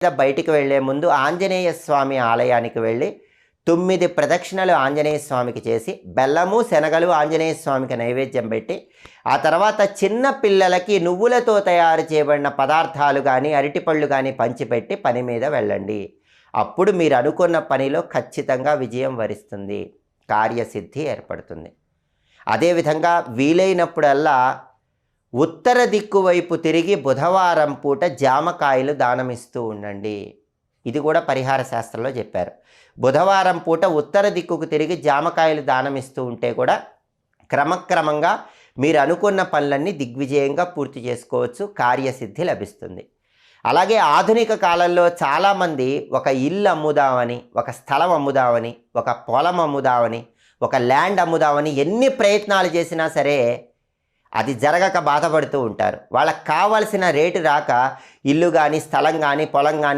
బయటికి వెళ్ళే ముందు ఆంజనేయ స్వామి ఆలయానికి వెళ్ళి తొమ్మిది ప్రదక్షిణలు ఆంజనేయ స్వామికి చేసి బెల్లము శనగలు ఆంజనేయ స్వామికి నైవేద్యం పెట్టి ఆ తర్వాత చిన్న పిల్లలకి నువ్వులతో తయారు చేయబడిన పదార్థాలు కానీ అరటిపళ్ళు కానీ పంచిపెట్టి పని మీద వెళ్ళండి. అప్పుడు మీరు అనుకున్న పనిలో ఖచ్చితంగా విజయం వరిస్తుంది కార్యసిద్ధి ఏర్పడుతుంది. అదేవిధంగా వీలైనప్పుడల్లా ఉత్తర దిక్కు వైపు తిరిగి బుధవారం పూట జామకాయలు దానమిస్తూ ఉండండి. ఇది కూడా పరిహార శాస్త్రంలో చెప్పారు. బుధవారం పూట ఉత్తర దిక్కుకు తిరిగి జామకాయలు దానమిస్తూ ఉంటే కూడా క్రమక్రమంగా మీరు అనుకున్న పనులన్నీ దిగ్విజయంగా పూర్తి చేసుకోవచ్చు. కార్యసిద్ధి లభిస్తుంది. అలాగే ఆధునిక కాలంలో చాలామంది ఒక ఇల్లు అమ్ముదామని ఒక స్థలం అమ్ముదామని ఒక పొలం అమ్ముదామని ఒక ల్యాండ్ అమ్ముదామని ఎన్ని ప్రయత్నాలు చేసినా సరే అది జరగక బాధపడుతూ ఉంటారు. వాళ్ళకి కావాల్సిన రేటు రాక ఇల్లు కానీ స్థలం కానీ పొలం కానీ